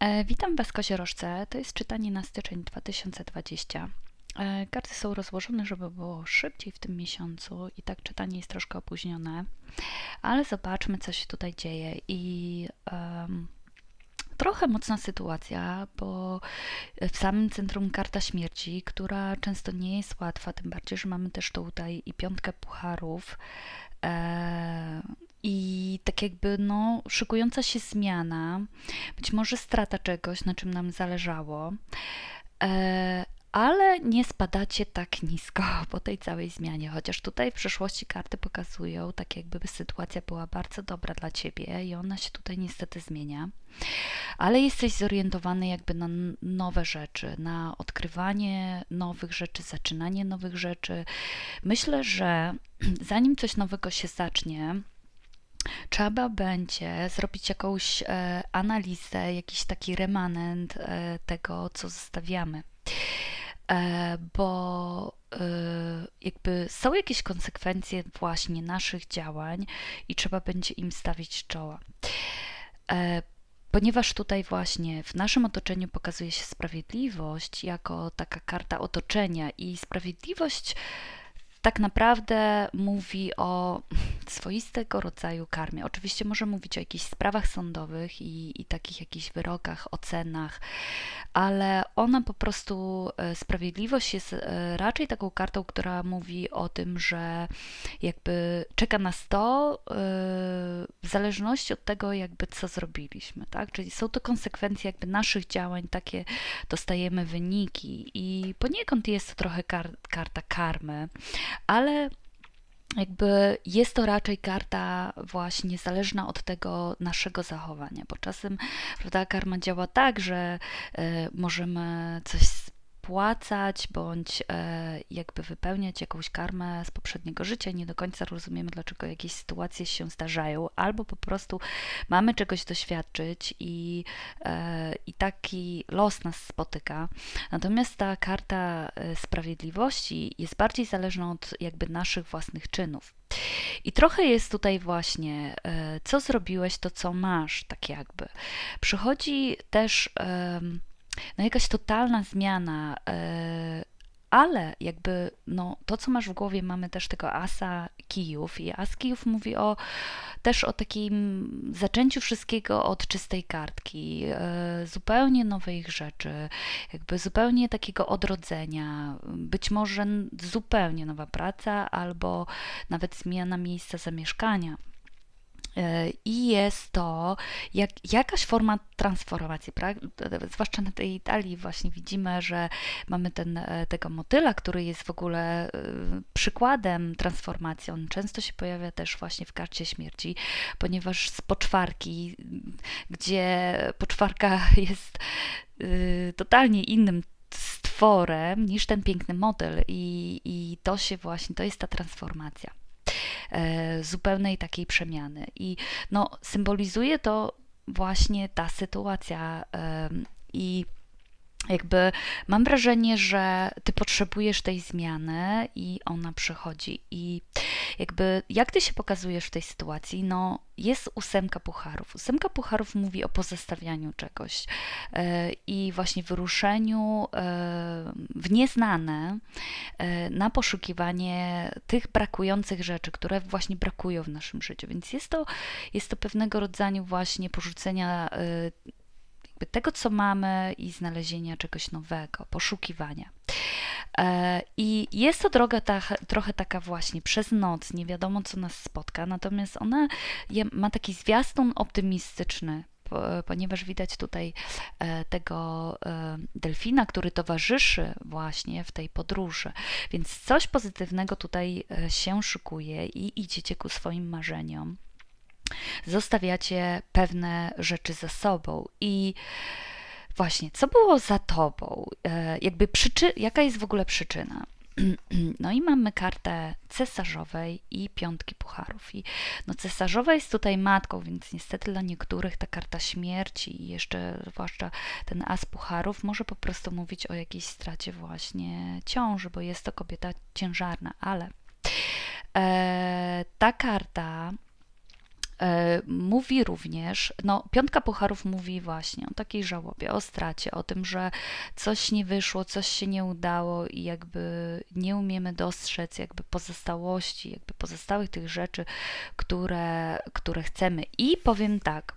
E, Witam Was, Koziorożce. To jest czytanie na styczeń 2020. E, Karty są rozłożone, żeby było szybciej w tym miesiącu i tak czytanie jest troszkę opóźnione, ale zobaczmy, co się tutaj dzieje. I em, trochę mocna sytuacja, bo w samym centrum karta śmierci, która często nie jest łatwa, tym bardziej, że mamy też tutaj i piątkę pucharów. E, I tak jakby no, szykująca się zmiana, być może strata czegoś, na czym nam zależało, e, ale nie spadacie tak nisko po tej całej zmianie, chociaż tutaj w przeszłości karty pokazują, tak jakby sytuacja była bardzo dobra dla ciebie i ona się tutaj niestety zmienia, ale jesteś zorientowany jakby na nowe rzeczy, na odkrywanie nowych rzeczy, zaczynanie nowych rzeczy. Myślę, że zanim coś nowego się zacznie, trzeba będzie zrobić jakąś e, analizę, jakiś taki remanent e, tego, co zostawiamy. E, bo e, jakby są jakieś konsekwencje właśnie naszych działań i trzeba będzie im stawić czoła. E, Ponieważ tutaj właśnie w naszym otoczeniu pokazuje się sprawiedliwość jako taka karta otoczenia i sprawiedliwość tak naprawdę mówi o swoistego rodzaju karmie. Oczywiście może mówić o jakichś sprawach sądowych i, i takich jakichś wyrokach, ocenach, ale ona po prostu, e, sprawiedliwość jest e, raczej taką kartą, która mówi o tym, że jakby czeka nas to e, w zależności od tego, jakby co zrobiliśmy, tak? Czyli są to konsekwencje jakby naszych działań, takie dostajemy wyniki i poniekąd jest to trochę kar karta karmy, ale jakby jest to raczej karta właśnie zależna od tego naszego zachowania, bo czasem prawda, karma działa tak, że e, możemy coś spłacać bądź e, jakby wypełniać jakąś karmę z poprzedniego życia nie do końca rozumiemy, dlaczego jakieś sytuacje się zdarzają, albo po prostu mamy czegoś doświadczyć i, e, i taki los nas spotyka. Natomiast ta karta e, sprawiedliwości jest bardziej zależna od jakby naszych własnych czynów. I trochę jest tutaj właśnie, co zrobiłeś, to co masz, tak jakby. Przychodzi też no jakaś totalna zmiana, e, ale jakby no, to, co masz w głowie, mamy też tego asa kijów i as kijów mówi o też o takim zaczęciu wszystkiego od czystej kartki, e, zupełnie nowych rzeczy, jakby zupełnie takiego odrodzenia, być może zupełnie nowa praca albo nawet zmiana miejsca zamieszkania. E, I jest to jak, jakaś forma transformacji, pra- zwłaszcza na tej Italii właśnie widzimy, że mamy ten, e, tego motyla, który jest w ogóle e, przykładem transformacji. On często się pojawia też właśnie w karcie śmierci, ponieważ z poczwarki, gdzie poczwarka jest totalnie innym stworem niż ten piękny motyl i, i to się właśnie, to jest ta transformacja zupełnej takiej przemiany. I no, symbolizuje to właśnie ta sytuacja. I jakby mam wrażenie, że ty potrzebujesz tej zmiany i ona przychodzi. I jakby jak ty się pokazujesz w tej sytuacji? No, jest ósemka pucharów. Ósemka pucharów mówi o pozostawianiu czegoś e, i właśnie wyruszeniu e, w nieznane e, na poszukiwanie tych brakujących rzeczy, które właśnie brakują w naszym życiu. Więc jest to, jest to pewnego rodzaju właśnie porzucenia tego, co mamy i znalezienia czegoś nowego, poszukiwania. E, I jest to droga ta, trochę taka właśnie przez noc, nie wiadomo co nas spotka, natomiast ona ma taki zwiastun optymistyczny, po- ponieważ widać tutaj e, tego e, delfina, który towarzyszy właśnie w tej podróży. Więc coś pozytywnego tutaj się szykuje i idziecie ku swoim marzeniom zostawiacie pewne rzeczy za sobą i właśnie, co było za tobą? E, Jakby przyczy, jaka jest w ogóle przyczyna? No i mamy kartę cesarzowej i piątki pucharów. I no cesarzowa jest tutaj matką, więc niestety dla niektórych ta karta śmierci i jeszcze zwłaszcza ten as pucharów może po prostu mówić o jakiejś stracie właśnie ciąży, bo jest to kobieta ciężarna, ale e, ta karta mówi również, no piątka pucharów mówi właśnie o takiej żałobie, o stracie, o tym, że coś nie wyszło, coś się nie udało i jakby nie umiemy dostrzec jakby pozostałości, jakby pozostałych tych rzeczy, które, które chcemy. I powiem tak,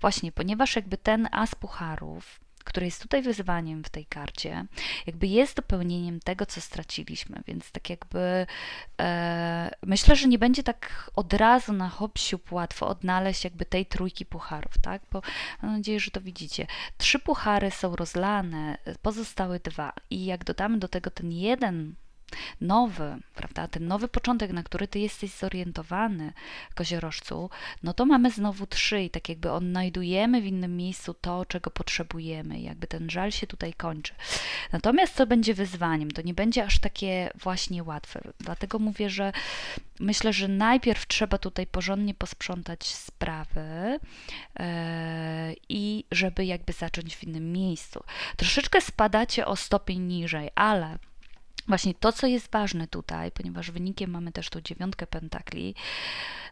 właśnie, ponieważ jakby ten as pucharów które jest tutaj wyzwaniem w tej karcie, jakby jest dopełnieniem tego, co straciliśmy, więc tak jakby e, myślę, że nie będzie tak od razu na hop łatwo odnaleźć jakby tej trójki pucharów, tak? Bo mam nadzieję, że to widzicie. Trzy puchary są rozlane, pozostałe dwa i jak dodamy do tego ten jeden nowy, prawda, ten nowy początek, na który ty jesteś zorientowany, koziorożcu, no to mamy znowu trzy i tak jakby odnajdujemy w innym miejscu to, czego potrzebujemy, jakby ten żal się tutaj kończy. Natomiast co będzie wyzwaniem? To nie będzie aż takie właśnie łatwe. Dlatego mówię, że myślę, że najpierw trzeba tutaj porządnie posprzątać sprawy yy, i żeby jakby zacząć w innym miejscu. Troszeczkę spadacie o stopień niżej, ale Właśnie to, co jest ważne tutaj, ponieważ wynikiem mamy też tu dziewiątkę pentakli,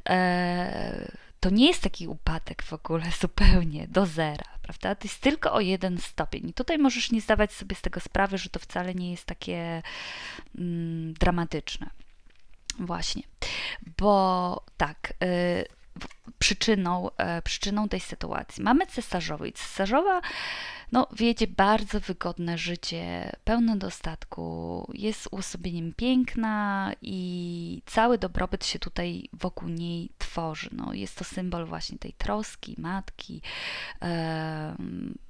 e, to nie jest taki upadek w ogóle zupełnie do zera, prawda? To jest tylko o jeden stopień. I tutaj możesz nie zdawać sobie z tego sprawy, że to wcale nie jest takie mm, dramatyczne. Właśnie, bo tak, y, przyczyną, y, przyczyną tej sytuacji mamy cesarzowo i cesarzowa no, wiedzie bardzo wygodne życie, pełne dostatku, jest uosobieniem piękna i cały dobrobyt się tutaj wokół niej tworzy. No, jest to symbol właśnie tej troski, matki.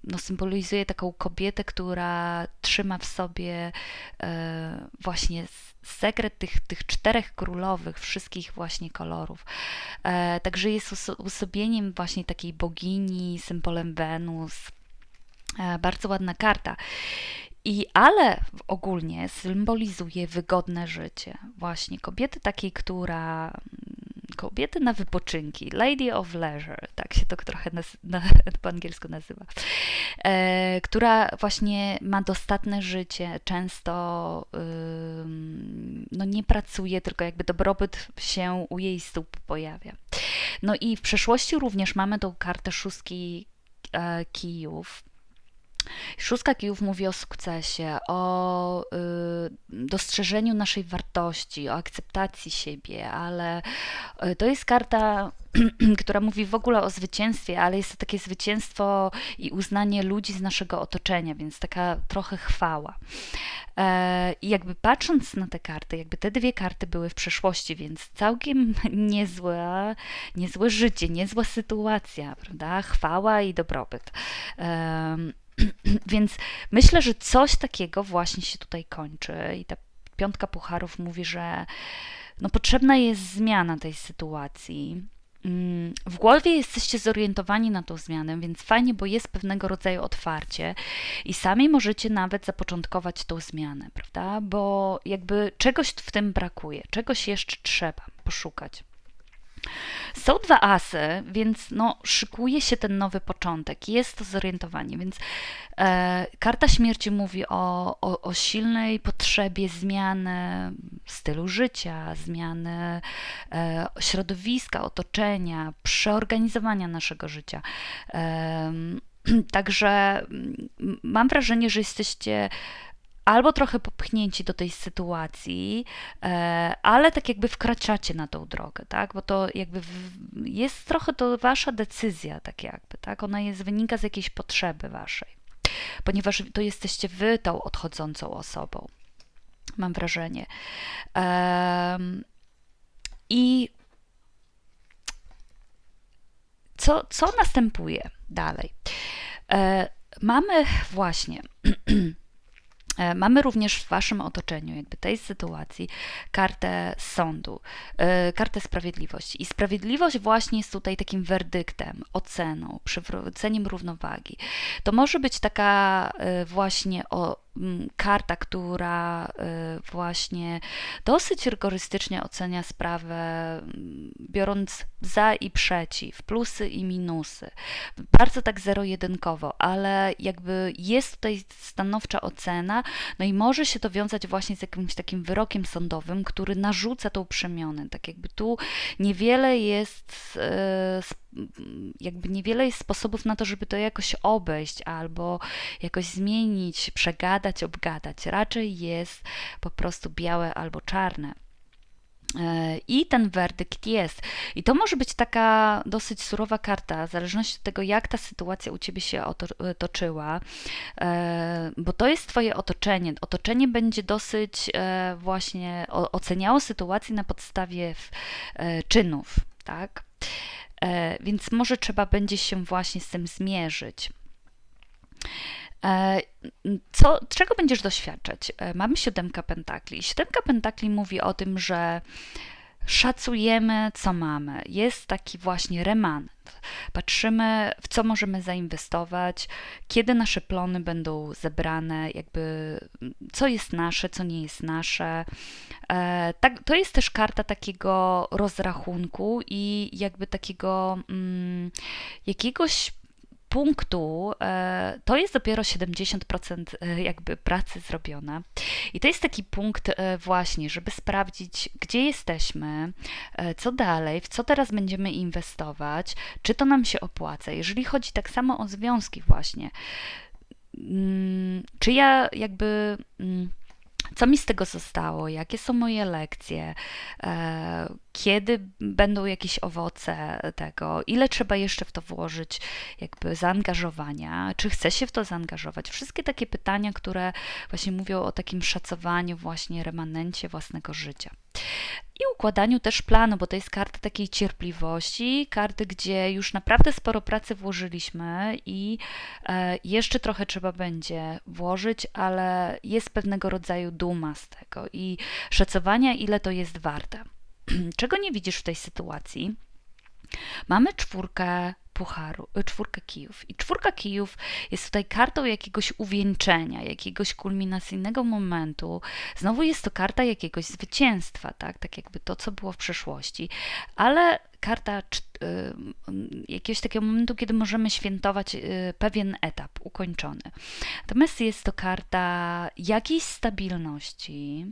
No, symbolizuje taką kobietę, która trzyma w sobie e, właśnie sekret tych, tych czterech królowych, wszystkich właśnie kolorów. E, także jest uosobieniem właśnie takiej bogini, symbolem Wenus, E, bardzo ładna karta. I ale ogólnie symbolizuje wygodne życie. Właśnie kobiety takiej, która kobiety na wypoczynki, Lady of Leisure, tak się to trochę naz- na, po angielsku nazywa, e, która właśnie ma dostatne życie, często y, no nie pracuje, tylko jakby dobrobyt się u jej stóp pojawia. No i w przeszłości również mamy tą kartę szóstki e, kijów, Szóstka kijów mówi o sukcesie, o y, dostrzeżeniu naszej wartości, o akceptacji siebie, ale y, to jest karta, która mówi w ogóle o zwycięstwie, ale jest to takie zwycięstwo i uznanie ludzi z naszego otoczenia, więc taka trochę chwała. E, I jakby patrząc na te karty, jakby te dwie karty były w przeszłości, więc całkiem niezłe, niezłe życie, niezła sytuacja, prawda? Chwała i dobrobyt. Więc myślę, że coś takiego właśnie się tutaj kończy i ta piątka pucharów mówi, że no potrzebna jest zmiana tej sytuacji. Mm, w głowie jesteście zorientowani na tą zmianę, więc fajnie, bo jest pewnego rodzaju otwarcie i sami możecie nawet zapoczątkować tą zmianę, prawda? Bo jakby czegoś w tym brakuje, czegoś jeszcze trzeba poszukać. Są dwa asy, więc no, szykuje się ten nowy początek, jest to zorientowanie, więc e, karta śmierci mówi o, o, o, silnej potrzebie zmiany stylu życia, zmiany e, środowiska, otoczenia, przeorganizowania naszego życia. E, także mam wrażenie, że jesteście albo trochę popchnięci do tej sytuacji, e, ale tak jakby wkraczacie na tą drogę, tak? Bo to jakby jest trochę to wasza decyzja, tak jakby, tak? Ona jest, wynika z jakiejś potrzeby waszej, ponieważ to jesteście wy tą odchodzącą osobą, mam wrażenie. I co, co następuje dalej? E, mamy właśnie mamy również w Waszym otoczeniu, jakby tej sytuacji, kartę sądu, e, kartę sprawiedliwości. I sprawiedliwość właśnie jest tutaj takim werdyktem, oceną, przywróceniem równowagi. To może być taka e, właśnie o karta, która y, właśnie dosyć rygorystycznie ocenia sprawę, mm, biorąc za i przeciw, plusy i minusy. Bardzo tak zero-jedynkowo, ale jakby jest tutaj stanowcza ocena, no i może się to wiązać właśnie z jakimś takim wyrokiem sądowym, który narzuca tą przemianę. Tak jakby tu niewiele jest y, jakby niewiele jest sposobów na to, żeby to jakoś obejść albo jakoś zmienić, przegadać, obgadać. Raczej jest po prostu białe albo czarne. E, I ten werdykt jest. I to może być taka dosyć surowa karta, w zależności od tego, jak ta sytuacja u ciebie się toczyła, e, bo to jest Twoje otoczenie. Otoczenie będzie dosyć e, właśnie oceniało sytuację na podstawie czynów, tak? E, więc może trzeba będzie się właśnie z tym zmierzyć. E, co, czego będziesz doświadczać? E, mamy siódemkę pentakli. Siódemka pentakli mówi o tym, że szacujemy, co mamy. Jest taki właśnie remanent. Patrzymy, w co możemy zainwestować, kiedy nasze plony będą zebrane, jakby co jest nasze, co nie jest nasze. E, tak, to jest też karta takiego rozrachunku i jakby takiego mm, jakiegoś punktu e, to jest dopiero 70% e, jakby pracy zrobiona. I to jest taki punkt e, właśnie, żeby sprawdzić, gdzie jesteśmy, co dalej, w co teraz będziemy inwestować, czy to nam się opłaca. Jeżeli chodzi tak samo o związki właśnie, mm, czy ja jakby mm, co mi z tego zostało, jakie są moje lekcje, e, kiedy będą jakieś owoce tego, ile trzeba jeszcze w to włożyć, jakby zaangażowania, czy chcę się w to zaangażować. Wszystkie takie pytania, które właśnie mówią o takim szacowaniu, właśnie remanencie własnego życia i układaniu też planu, bo to jest karta takiej cierpliwości, karty, gdzie już naprawdę sporo pracy włożyliśmy i e, jeszcze trochę trzeba będzie włożyć, ale jest pewnego rodzaju duma z tego i szacowania, ile to jest warte. Czego nie widzisz w tej sytuacji? Mamy czwórkę pucharu, y, czwórkę kijów. I czwórka kijów jest tutaj kartą jakiegoś uwieńczenia, jakiegoś kulminacyjnego momentu. Znowu jest to karta jakiegoś zwycięstwa, tak, tak jakby to, co było w przeszłości, ale karta y, jakiegoś takiego momentu, kiedy możemy świętować y, pewien etap ukończony. Natomiast jest to karta jakiejś stabilności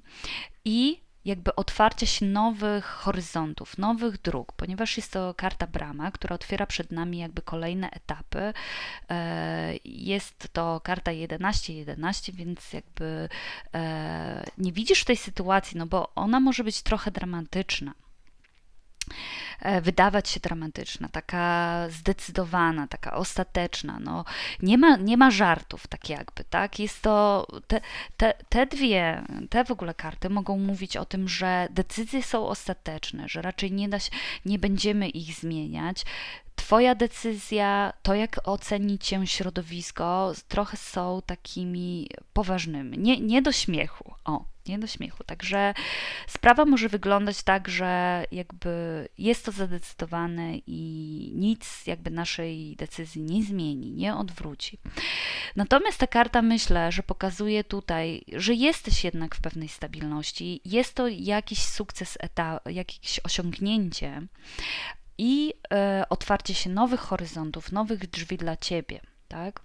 i jakby otwarcia się nowych horyzontów, nowych dróg, ponieważ jest to karta brama, która otwiera przed nami jakby kolejne etapy. E, jest to karta 11-11, więc jakby e, nie widzisz tej sytuacji, no bo ona może być trochę dramatyczna. E, wydawać się dramatyczna, taka zdecydowana, taka ostateczna. No, nie, ma, nie ma żartów, tak jakby, tak? Jest to, te, te, te dwie, te w ogóle karty mogą mówić o tym, że decyzje są ostateczne, że raczej nie, da się, nie będziemy ich zmieniać. Twoja decyzja, to jak oceni cię środowisko, trochę są takimi poważnymi. Nie, nie do śmiechu. O, nie do śmiechu. Także sprawa może wyglądać tak, że jakby jest to zadecydowane i nic jakby naszej decyzji nie zmieni, nie odwróci. Natomiast ta karta myślę, że pokazuje tutaj, że jesteś jednak w pewnej stabilności, jest to jakiś sukces, jakieś osiągnięcie i e, otwarcie się nowych horyzontów, nowych drzwi dla ciebie, tak?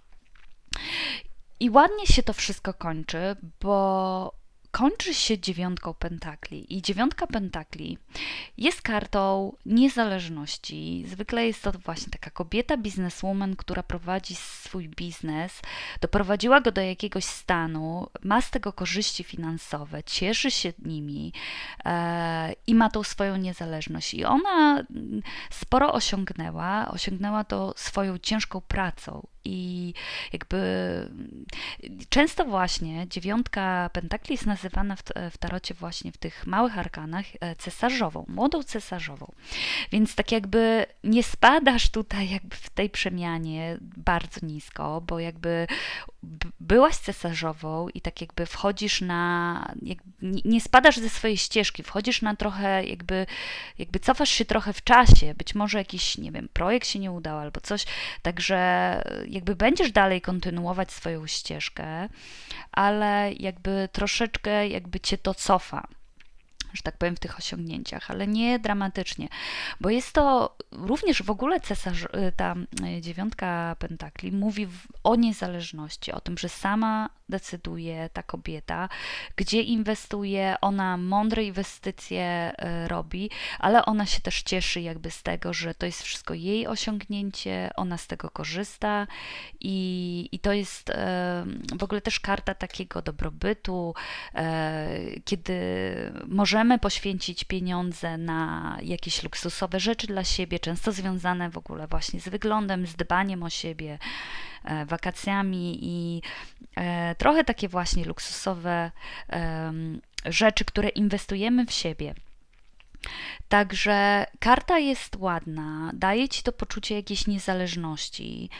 I ładnie się to wszystko kończy, bo kończy się dziewiątką pentakli. I dziewiątka pentakli jest kartą niezależności. Zwykle jest to właśnie taka kobieta, bizneswoman, która prowadzi swój biznes, doprowadziła go do jakiegoś stanu, ma z tego korzyści finansowe, cieszy się nimi e, i ma tą swoją niezależność. I ona sporo osiągnęła, osiągnęła to swoją ciężką pracą i jakby często właśnie dziewiątka pentakli jest nazywana w, w tarocie właśnie w tych małych arkanach e, cesarzową, młodą cesarzową. Więc tak jakby nie spadasz tutaj jakby w tej przemianie bardzo nisko, bo jakby byłaś cesarzową i tak jakby wchodzisz na, nie spadasz ze swojej ścieżki, wchodzisz na trochę jakby, jakby cofasz się trochę w czasie, być może jakiś, nie wiem, projekt się nie udał albo coś, także jakby będziesz dalej kontynuować swoją ścieżkę, ale jakby troszeczkę jakby cię to cofa że tak powiem, w tych osiągnięciach, ale nie dramatycznie, bo jest to również w ogóle cesarz, y, ta y, dziewiątka pentakli mówi o niezależności, o tym, że sama decyduje ta kobieta, gdzie inwestuje, ona mądre inwestycje y, robi, ale ona się też cieszy jakby z tego, że to jest wszystko jej osiągnięcie, ona z tego korzysta i, i to jest w ogóle też karta takiego dobrobytu, kiedy możemy poświęcić pieniądze na jakieś luksusowe rzeczy dla siebie, często związane w ogóle właśnie z wyglądem, z dbaniem o siebie, e, wakacjami i e, trochę takie właśnie luksusowe rzeczy, które inwestujemy w siebie. Także karta jest ładna, daje ci to poczucie jakiejś niezależności,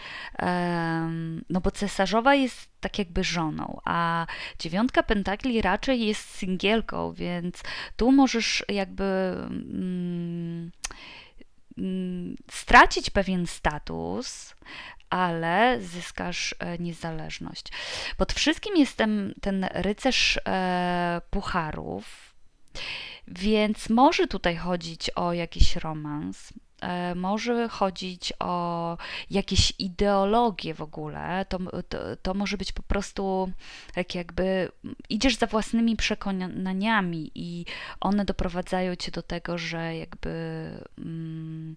no bo cesarzowa jest tak jakby żoną, a dziewiątka pentakli raczej jest singielką, więc tu możesz jakby mm, mm, stracić pewien status, ale zyskasz e, niezależność. Pod wszystkim jest ten, rycerz e, pucharów. Więc może tutaj chodzić o jakiś romans, e, może chodzić o jakieś ideologie w ogóle. To, to, to, może być po prostu tak jakby idziesz za własnymi przekonaniami i one doprowadzają cię do tego, że jakby. Mm,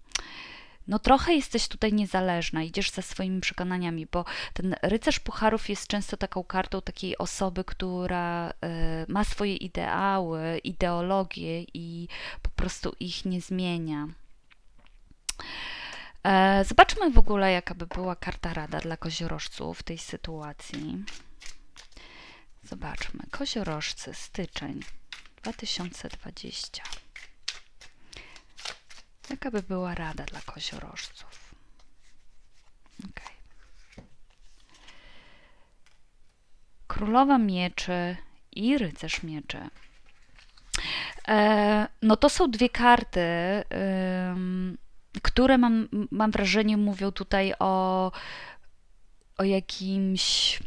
no trochę jesteś tutaj niezależna, idziesz za swoimi przekonaniami, bo ten rycerz pucharów jest często taką kartą takiej osoby, która y, ma swoje ideały, ideologie i po prostu ich nie zmienia. E, zobaczmy w ogóle, jaka by była karta rada dla koziorożców w tej sytuacji. Zobaczmy. Koziorożcy, styczeń 2020. Jaka by była rada dla koziorożców? Okay. Królowa mieczy i rycerz mieczy. E, no to są dwie karty, które mam, mam wrażenie mówią tutaj o, o jakimś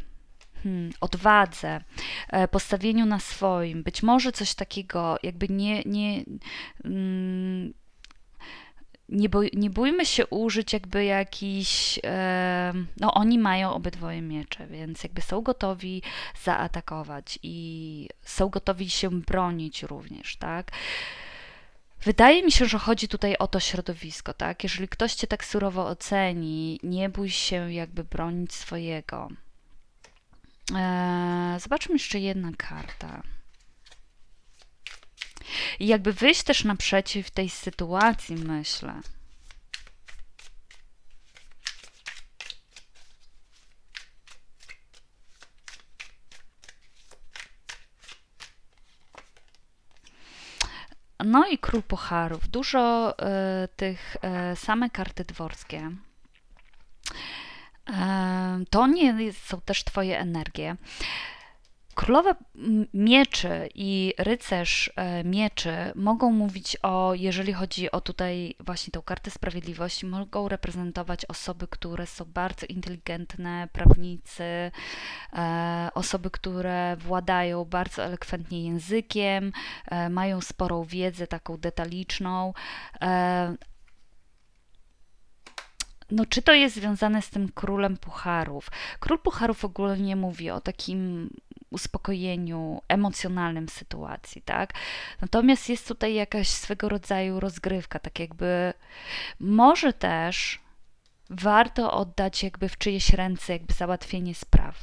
hmm, odwadze, e, postawieniu na swoim. Być może coś takiego, jakby nie, nie, mm, nie, boj, nie bójmy się użyć jakby jakiś, e, no oni mają obydwoje miecze, więc jakby są gotowi zaatakować i są gotowi się bronić również, tak? Wydaje mi się, że chodzi tutaj o to środowisko, tak? Jeżeli ktoś cię tak surowo oceni, nie bój się jakby bronić swojego. E, zobaczmy jeszcze jedna karta. I jakby wyjść też naprzeciw tej sytuacji, myślę. No i król pucharów. Dużo y, tych y, same karty dworskie. Y, to nie są też Twoje energie. Królowa mieczy i rycerz e, mieczy mogą mówić o, jeżeli chodzi o tutaj właśnie tę kartę sprawiedliwości, mogą reprezentować osoby, które są bardzo inteligentne, prawnicy, e, osoby, które władają bardzo elokwentnie językiem, e, mają sporą wiedzę taką detaliczną, no, czy to jest związane z tym królem pucharów? Król pucharów ogólnie mówi o takim uspokojeniu emocjonalnym sytuacji, tak? Natomiast jest tutaj jakaś swego rodzaju rozgrywka, tak jakby może też warto oddać jakby w czyjeś ręce jakby załatwienie spraw.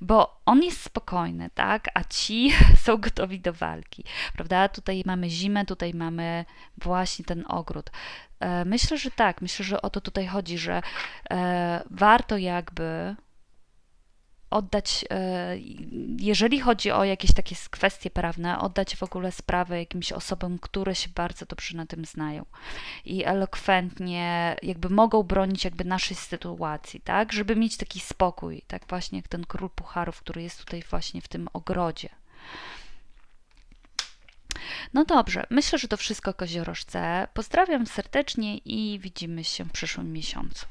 Bo on jest spokojny, tak? A ci są gotowi do walki, prawda? Tutaj mamy zimę, tutaj mamy właśnie ten ogród. E, myślę, że tak, myślę, że o to tutaj chodzi, że e, warto jakby oddać, e, jeżeli chodzi o jakieś takie kwestie prawne, oddać w ogóle sprawę jakimś osobom, które się bardzo dobrze na tym znają i elokwentnie jakby mogą bronić jakby naszej sytuacji, tak, żeby mieć taki spokój, tak właśnie jak ten król pucharów, który jest tutaj właśnie w tym ogrodzie. No dobrze, myślę, że to wszystko koziorożce. Pozdrawiam serdecznie i widzimy się w przyszłym miesiącu.